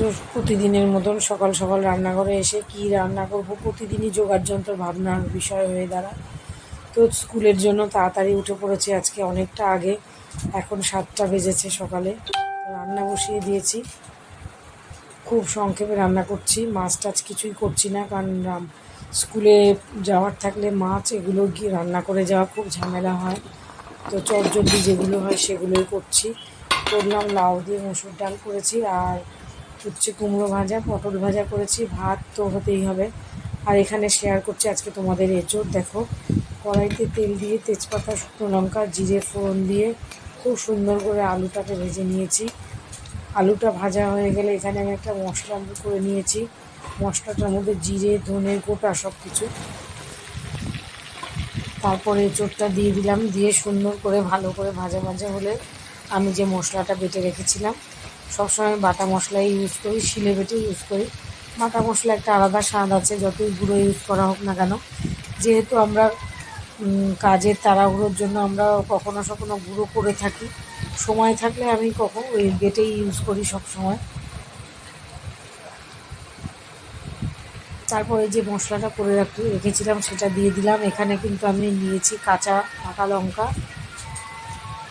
আজও প্রতিদিনের মতন সকাল সকাল রান্নাঘরে এসে কি রান্না করব, প্রতিদিনই যোগার যন্ত্র ভাবনার বিষয় হয়ে দাঁড়ায়। তো স্কুলের জন্য তাড়াতাড়ি উঠে পড়েছি আজকে অনেকটা আগে, এখন সাতটা বেজেছে সকালে। রান্না বসিয়ে দিয়েছি। খুব সংক্ষেপে রান্না করছি, মাছ টাছ কিছুই করছি না, কারণ স্কুলে যাওয়ার থাকলে মাছ এগুলো গিয়ে রান্না করে যাওয়া খুব ঝামেলা হয়। তো চটজলদি যেগুলো হয় সেগুলোই করছি। করলাম লাউ দিয়ে মসুর ডাল করেছি আর উচ্ছে কুমড়ো ভাজা, পটল ভাজা করেছি, ভাত তো হতেই হবে। আর এখানে শেয়ার করছি আজকে তোমাদের এঁচোড়। দেখো, কড়াইতে তেল দিয়ে তেজপাতা, শুকনো লঙ্কা, জিরে ফোড়ন দিয়ে খুব সুন্দর করে আলুটাকে ভেজে নিয়েছি। আলুটা ভাজা হয়ে গেলে এখানে আমি একটা মশলা করে নিয়েছি। মশলাটার মধ্যে জিরে, ধনে গোটা সব কিছু তারপরে এঁচোড়টা দিয়ে দিলাম। দিয়ে সুন্দর করে ভালো করে ভাজা ভাজা হলে আমি যে মশলাটা বেটে রেখেছিলাম সবসময় বাটা মশলাই ইউজ করি, শিলে বেটে ইউজ করি। বাটা মশলা একটা আলাদা স্বাদ আছে, যতই গুঁড়ো ইউজ করা হোক না কেন। যেহেতু আমরা কাজের তাড়াহুড়োর জন্য আমরা কখনো সখনো গুঁড়ো করে থাকি, সময় থাকলে আমি কখন ওই বেটেই ইউজ করি সব সময় তারপরে যে মশলাটা করে রাখি, রেখেছিলাম সেটা দিয়ে দিলাম। এখানে কিন্তু আমি নিয়েছি কাঁচা, পাকা লঙ্কা।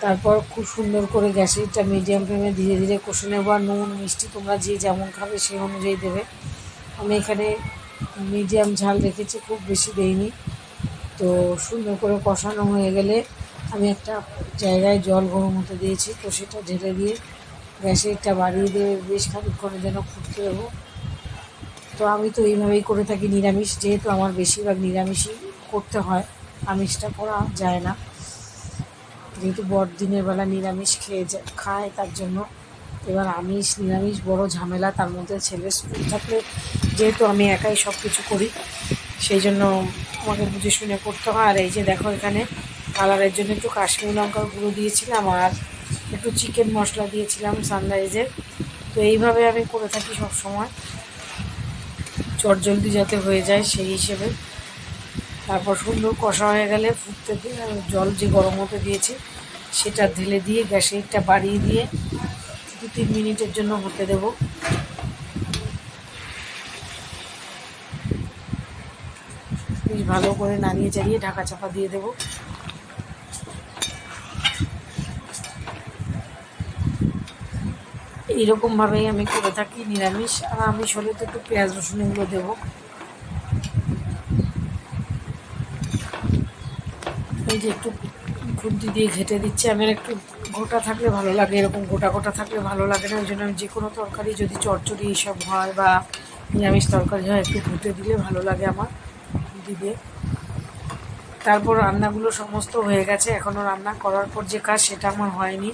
তারপর খুব সুন্দর করে গ্যাসেরটা মিডিয়াম ফ্লেমে ধীরে ধীরে কষে নেব আর নুন, মিষ্টি তোমরা যে যেমন খাবে সেই অনুযায়ী দেবে। আমি এখানে মিডিয়াম ঝাল রেখেছি, খুব বেশি দেইনি। তো সুন্দর করে কষানো হয়ে গেলে আমি একটা জায়গায় জল গরম হতে দিয়েছি, তো সেটা ঢেলে দিয়ে গ্যাসেরটা বাড়িয়ে দিয়ে বেশ খানিক্ষণের জন্য ফুটতে দেবো। তো আমি তো এইভাবেই করে থাকি নিরামিষ, যেহেতু আমার বেশিরভাগ নিরামিষই করতে হয়, আমিষটা করা যায় না। যেহেতু বড় দিনের বেলা নিরামিষ খেয়ে খায়, তার জন্য এবার আমিষ, নিরামিষ, বড় ঝামেলা, তার মধ্যে ছেলের স্কুল থাকলে যেহেতু আমি একাই সব কিছু করি, সেই জন্য আমাকে বুঝে শুনে করতে হয়। আর এই যে দেখো এখানে কালারের জন্য একটু কাশ্মীর লঙ্কার গুঁড়ো দিয়েছিলাম আর একটু চিকেন মশলা দিয়েছিলাম সানরাইজের তো এইভাবে আমি করে থাকি সব সময় চটজলদি যাতে হয়ে যায় সেই হিসেবে। তারপর সুন্দর কষা হয়ে গেলে ফুটতে দিয়ে জল যে গরম হতে দিয়েছি, সেটা ঢেলে দিয়ে গ্যাসেরটা বাড়িয়ে দিয়ে দু তিন মিনিটের জন্য হতে দেব। বেশ ভালো করে নাড়িয়ে চাড়িয়ে ঢাকা চাপা দিয়ে দেবো। এইরকমভাবেই আমি করে থাকি, নিরামিষ। আর আমিষ হলে তো একটু পেঁয়াজ রসুন এগুলো দেবো। এই যে একটু খুন্তি দিয়ে ঘেটে দিচ্ছি। আমার একটু গোটা থাকলে ভালো লাগে, এরকম গোটা গোটা থাকলে ভালো লাগে না। ওই জন্য আমি যে কোনো তরকারি যদি চচ্চড়ি এইসব হয় বা নিরামিষ তরকারি হয়, একটু ঘুটে দিলে ভালো লাগে আমার দিয়ে তারপর রান্নাগুলো সমস্ত হয়ে গেছে। এখনও রান্না করার পর যে কাজ, সেটা আমার হয়নি।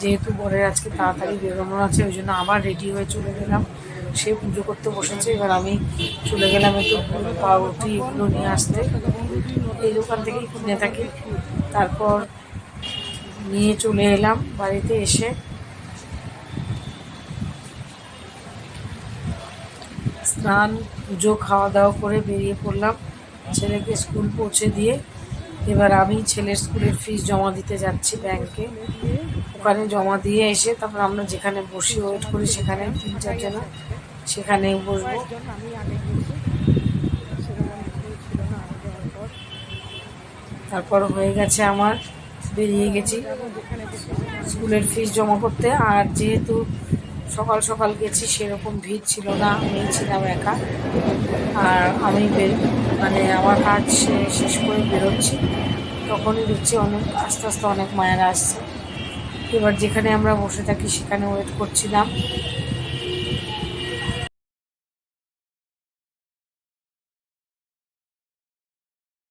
যেহেতু বরের আজকে তাড়াতাড়ি বেরোনো আছে, ওই জন্য আবার রেডি হয়ে চলে গেলাম। সে পুজো করতে বসেছে। এবার আমি চলে গেলাম একটু পাউরুটি এগুলো নিয়ে আসতে। এই দোকান থেকেই কিনে থাকি। তারপর নিয়ে চলে এলাম বাড়িতে এসে। স্নান, পুজো খাওয়া দাওয়া করে বেরিয়ে পড়লাম ছেলেকে স্কুল পৌঁছে দিয়ে। এবার আমি ছেলের স্কুলের ফিস জমা দিতে যাচ্ছি ব্যাংকে ওখানে জমা দিয়ে এসে তারপর আমরা যেখানে বসে ওয়েট করি সেখানে তিন চারজন। সেখানে বসবো। তারপর হয়ে গেছে আমার বেরিয়ে গেছি। স্কুলের ফিস জমা করতে। আর যেহেতু সকাল সকাল গেছি সেরকম ভিড় ছিল না। আমি ছিলাম একা। আর আমি বের মানে আমার কাজ শেষ করে বেরোচ্ছি। তখনই দেখছি অনেক আস্তে আস্তে অনেক মায়েরা আসছে। এবার যেখানে আমরা বসে থাকি সেখানে ওয়েট করছিলাম।